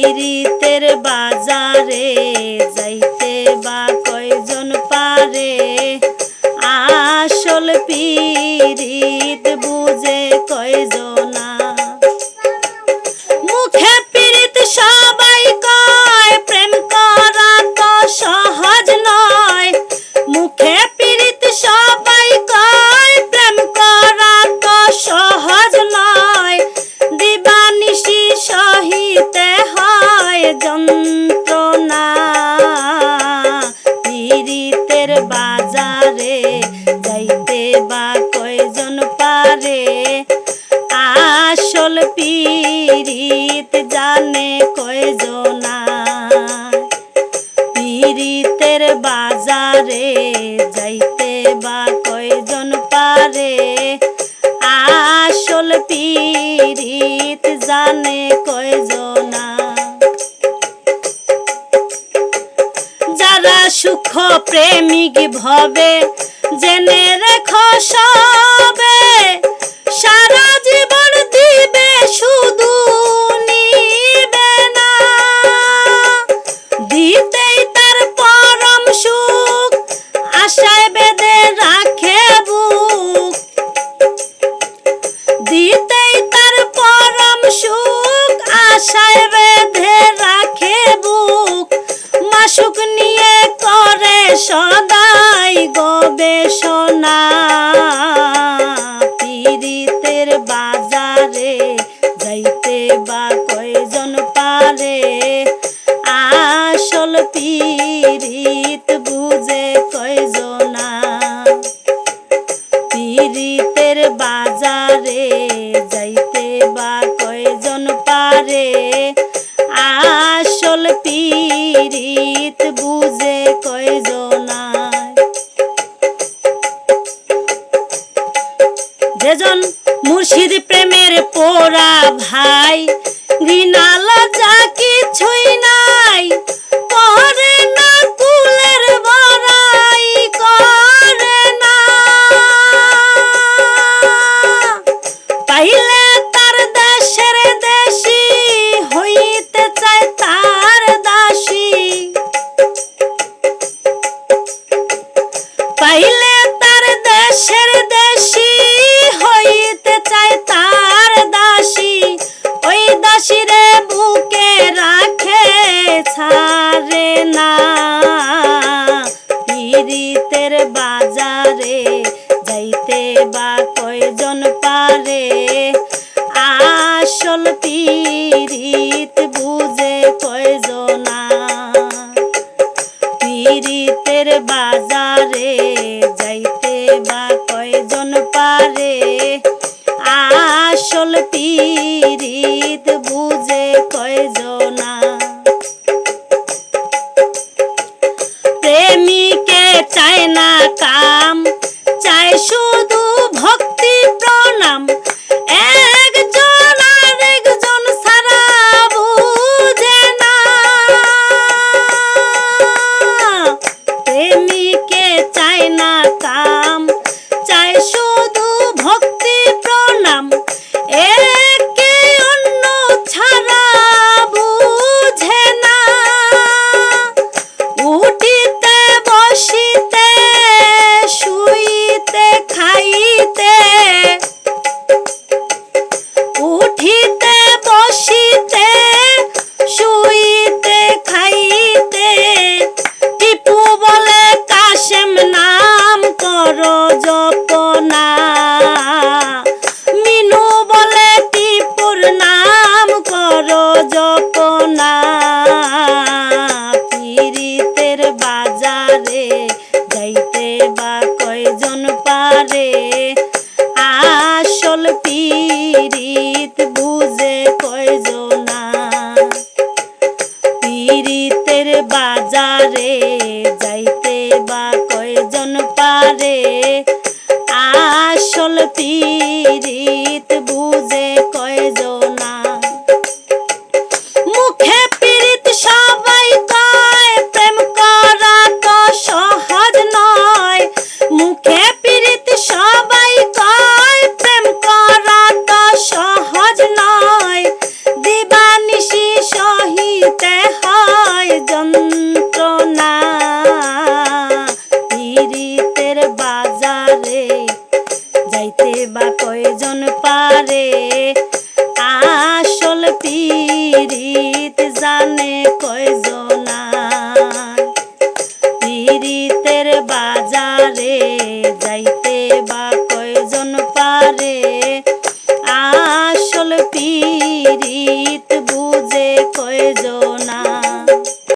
পিরিতের বাজারে যাইতে বা কয়জন পারে? আসল পীর রে আসল পীরিত জানে কয়জনা। পীরিতের বাজারে যাইতে বা কয়জন পারে। আসল পীরিত জানে কয়জনা। যারা সুখ প্রেমিক ভবে জেনে রেখো সবে, সারা জীবন দিবে শুধু নিবে না। দিতেই তার পরম সুখ, আশায় বেঁধে রাখে বুক। দিতেই তার পরম সুখ, আশায় বেঁধে রাখে বুক। মাসুক নিয়ে করে সদা দেশনা baila. বাজারে जन